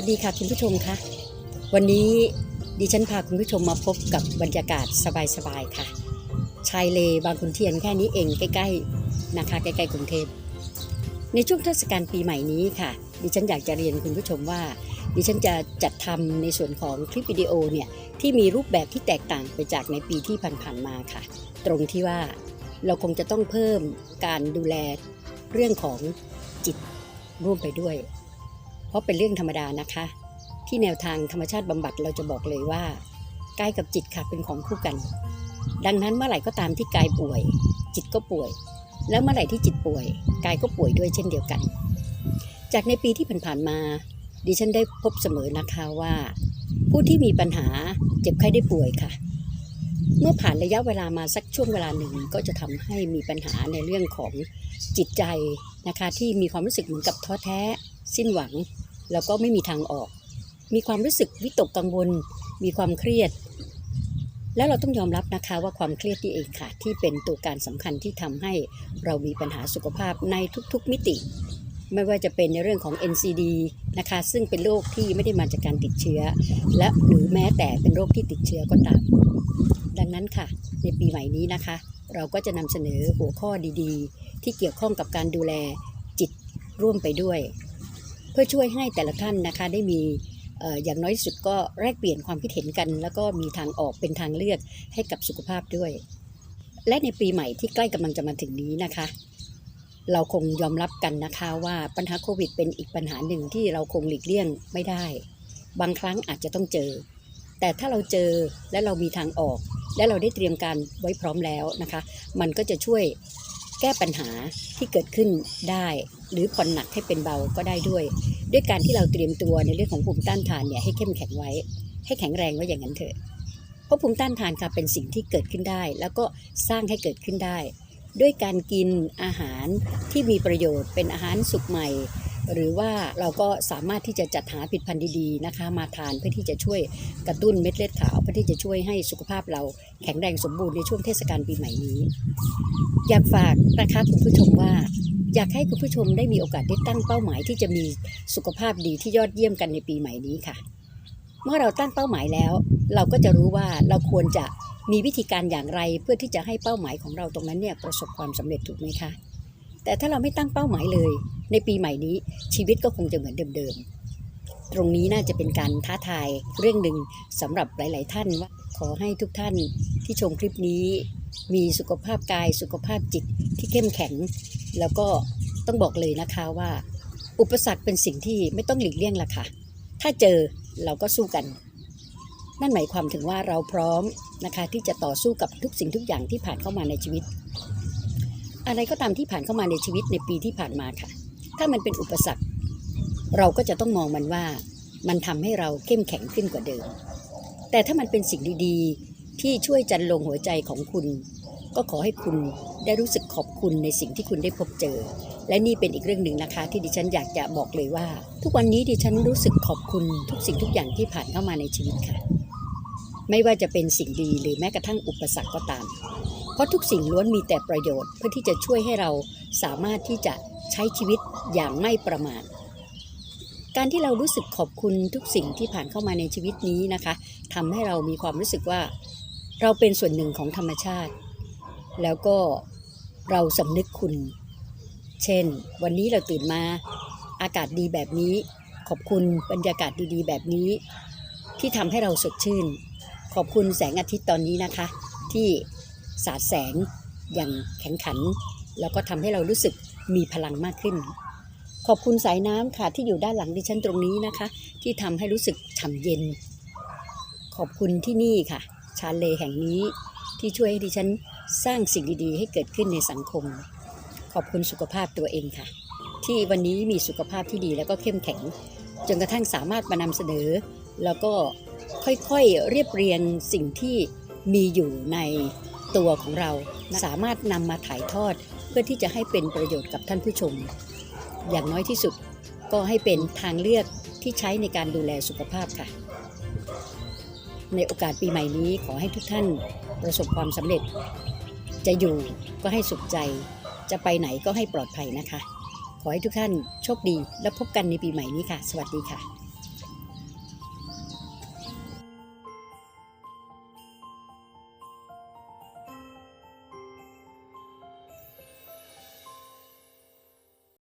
วัสดีค่ะคุณผู้ชมคะวันนี้ดิฉันพาคุณผู้ชมมาพบกับบรรยากาศสบายๆค่ะ ชายเลบางขุนเทียนแค่นี้เองใกล้ๆนะคะใกล้ๆกรุงเทพในช่วงเทศกาลปีใหม่นี้ค่ะ ดิฉันอยากจะเรียนคุณผู้ชมว่า ดิฉันจะจัดทำในส่วนของคลิปวิดีโอเนี่ยที่มีรูปแบบที่แตกต่างไปจากในปีที่ผ่านๆมาค่ะ ตรงที่ว่าเราคงจะต้องเพิ่มการดูแลเรื่องของจิตร่วมไปด้วย เพราะเป็นเรื่องธรรมดานะคะ ที่แนวทางธรรมชาติบำบัดเราจะบอกเลยว่ากายกับจิตค่ะเป็นของคู่กัน ดังนั้นเมื่อไหร่ก็ตามที่กายป่วย จิตก็ป่วย แล้วเมื่อไหร่ที่จิตป่วยกายก็ป่วยด้วยเช่นเดียวกัน จากในปีที่ผ่านๆมา ดิฉันได้พบเสมอนะคะว่า ผู้ที่มีปัญหาเจ็บไข้ได้ป่วยค่ะ เมื่อผ่านระยะเวลามาสักช่วงเวลาหนึ่งก็จะทำให้มีปัญหาในเรื่องของจิตใจนะคะที่มีความรู้สึกเหมือนกับท้อแท้ สิ้นหวัง แล้วก็ไม่มีทางออก มีความรู้สึกวิตกกังวล มีความเครียด แล้วเราต้องยอมรับนะคะว่าความเครียดนี่เองค่ะ ที่เป็นตัวการสำคัญที่ทำให้เรามีปัญหาสุขภาพในทุกๆมิติ ไม่ว่าจะเป็นในเรื่องของ NCD นะคะ ซึ่งเป็นโรคที่ไม่ได้มาจากการติดเชื้อ และหรือแม้แต่เป็นโรคที่ติดเชื้อก็ตาม ดังนั้นค่ะ ในปีใหม่นี้นะคะ เราก็จะนำเสนอหัวข้อดีๆ ที่เกี่ยวข้องกับการดูแลจิตร่วมไปด้วย พื่อช่วยให้แต่ละท่านนะคะได้มีเอ่ออย่างน้อยที่สุดก็แลกเปลี่ยนความคิดเห็นกัน แล้วก็มีทางออกเป็นทางเลือกให้กับสุขภาพด้วย และในปีใหม่ที่ใกล้กำลังจะมาถึงนี้นะคะ เราคงยอมรับกันนะคะว่าปัญหาโควิด เป็นอีกปัญหาหนึ่งที่เราคงหลีกเลี่ยงไม่ได้ บางครั้งอาจจะต้องเจอ แต่ถ้าเราเจอและเรามีทางออก และเราได้เตรียมการไว้พร้อมแล้วนะคะ มันก็จะช่วย แก้ปัญหาที่เกิดขึ้นได้ หรือผ่อนหนักให้เป็นเบาก็ได้ด้วย ด้วยการที่เราเตรียมตัวในเรื่องของภูมิต้านทานเนี่ยให้เข้มแข็งไว้ ให้แข็งแรงไว้อย่างนั้นเถอะเพราะภูมิต้านทานค่ะเป็นสิ่งที่เกิดขึ้นได้ แล้วก็สร้างให้เกิดขึ้นได้ ด้วยการกินอาหารที่มีประโยชน์เป็นอาหารสุกใหม่ หรือว่าเราก็สามารถที่จะจัดหาผลิดพันธุ์ดีๆนะคะ มาทานเพื่อที่จะช่วยกระตุ้นเม็ดเลือดขาวเพื่อที่จะช่วยให้สุขภาพเราแข็งแรงสมบูรณ์ในช่วงเทศกาลปีใหม่นี้ อยากฝากนะคะคุณผู้ชมว่าอยากให้คุณผู้ชมได้มีโอกาสได้ตั้งเป้าหมายที่จะมีสุขภาพดีที่ยอดเยี่ยมกันในปีใหม่นี้ค่ะ เมื่อเราตั้งเป้าหมายแล้ว เราก็จะรู้ว่าเราควรจะมีวิธีการอย่างไรเพื่อที่จะให้เป้าหมายของเราตรงนั้นเนี่ยประสบความสำเร็จถูกไหมคะ แต่ถ้าเราไม่ตั้งเป้าหมายเลย ในปีใหม่นี้ชีวิตก็คงจะเหมือนเดิมๆ ตรงนี้น่าจะเป็นการท้าทายเรื่องหนึ่งสำหรับหลาย ๆ ท่านว่าขอให้ทุกท่านที่ชมคลิปนี้ มีสุขภาพกายสุขภาพจิตที่เข้มแข็ง แล้วก็ต้องบอกเลยนะคะว่า อุปสรรคเป็นสิ่งที่ไม่ต้องหลีกเลี่ยงละค่ะ ถ้าเจอเราก็สู้กัน นั่นหมายความถึงว่าเราพร้อมนะคะที่จะต่อสู้กับทุกสิ่งทุกอย่างที่ผ่านเข้ามาในชีวิต อะไรก็ตามที่ผ่านเข้ามาในชีวิตในปีที่ผ่านมาค่ะ ถ้ามันเป็นอุปสรรค เราก็จะต้องมองมันว่า มันทำให้เราเข้มแข็งขึ้นกว่าเดิม แต่ถ้ามันเป็นสิ่งดีๆ ที่ช่วยจันลงหัวใจของคุณ ก็ขอให้คุณได้รู้สึกขอบคุณในสิ่งที่คุณได้พบเจอ และนี่เป็นอีกเรื่องหนึ่งนะคะ ที่ดิฉันอยากจะบอกเลยว่า ทุกวันนี้ดิฉันรู้สึกขอบคุณทุกสิ่งทุกอย่างที่ผ่านเข้ามาในชีวิตค่ะ ไม่ว่าจะเป็นสิ่งดีหรือแม้กระทั่งอุปสรรคก็ตาม เพราะทุกสิ่งล้วนมีแต่ประโยชน์เพื่อที่จะช่วยให้เราสามารถที่จะ ใช้ชีวิตอย่างไม่ประมาทการที่เรารู้สึกขอบคุณทุกสิ่งที่ผ่านเข้ามาในชีวิตนี้นะคะทำให้เรามีความรู้สึกว่า เราเป็นส่วนหนึ่งของธรรมชาติ แล้วก็เราสำนึกคุณ เช่น วันนี้เราตื่นมาอากาศดีแบบนี้ ขอบคุณบรรยากาศดีๆ แบบนี้ ที่ทำให้เราสดชื่น ขอบคุณแสงอาทิตย์ตอนนี้นะคะ ที่สาดแสงอย่างแข็งขัน แล้วก็ทำให้เรารู้สึก มีพลังมากขึ้น ขอบคุณสายน้ำค่ะที่อยู่ด้านหลังดิฉันตรงนี้นะคะ ที่ทำให้รู้สึกฉ่ำเย็น ขอบคุณที่นี่ค่ะ ชาเลแห่งนี้ที่ช่วยให้ดิฉันสร้างสิ่งดีๆ ให้เกิดขึ้นในสังคม ขอบคุณสุขภาพตัวเองค่ะ ที่วันนี้มีสุขภาพที่ดีแล้วก็เข้มแข็ง จนกระทั่งสามารถมานำเสนอ แล้วก็ค่อยๆเรียบเรียงสิ่งที่มีอยู่ในตัวของเรา สามารถนำมาถ่ายทอด พื่อที่จะให้เป็นประโยชน์กับท่านผู้ชม อย่างน้อยที่สุดก็ให้เป็นทางเลือกที่ใช้ในการดูแลสุขภาพค่ะ ในโอกาสปีใหม่นี้ขอให้ทุกท่านประสบความสำเร็จ จะอยู่ก็ให้สุขใจ จะไปไหนก็ให้ปลอดภัยนะคะ ขอให้ทุกท่านโชคดีและพบกันในปีใหม่นี้ค่ะ สวัสดีค่ะ